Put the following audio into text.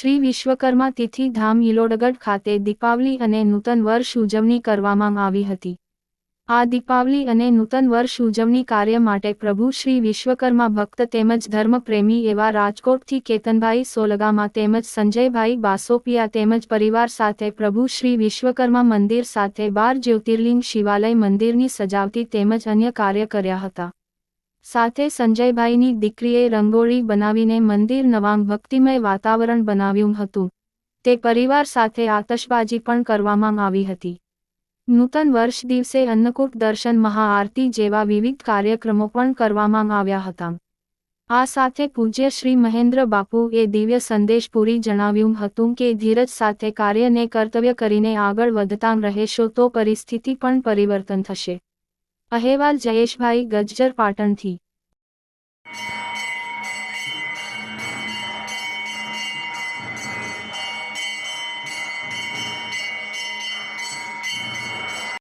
શ્રી વિશ્વકર્મા તિથિ ધામ ઇલોડગઢ ખાતે દીપાવલી અને નૂતન વર્ષ ઉજવણી કરવામાં આવી હતી. આ દીપાવલી અને નૂતન વર્ષ ઉજવણી કાર્ય માટે પ્રભુ શ્રી વિશ્વકર્મા ભક્ત તેમજ ધર્મપ્રેમી એવા રાજકોટથી કેતનભાઈ સોલગામા તેમજ સંજયભાઈ બાસોપિયા તેમજ પરિવાર સાથે પ્રભુ શ્રી વિશ્વકર્મા મંદિર સાથે બાર જ્યોતિર્લિંગ શિવાલય મંદિરની સજાવટી તેમજ અન્ય કાર્ય કર્યા હતા. સાથે સંજયભાઈની દીકરીએ રંગોળી બનાવીને મંદિર નવાંગ ભક્તિમય વાતાવરણ બનાવ્યું હતું. તે પરિવાર સાથે આતશબાજી પણ કરવામાં આવી હતી. નૂતન વર્ષ દિવસે અન્નકૂટ દર્શન મહાઆરતી જેવા વિવિધ કાર્યક્રમો પણ કરવામાં આવ્યા હતા. આ સાથે પૂજ્ય શ્રી મહેન્દ્ર બાપુએ દિવ્ય સંદેશ પૂરી જણાવ્યું હતું કે ધીરજ સાથે કાર્યને કર્તવ્ય કરીને આગળ વધતા રહેશો તો પરિસ્થિતિ પણ પરિવર્તન થશે. અહેવાલ જયેશભાઈ ગજ્જર પાટણથી.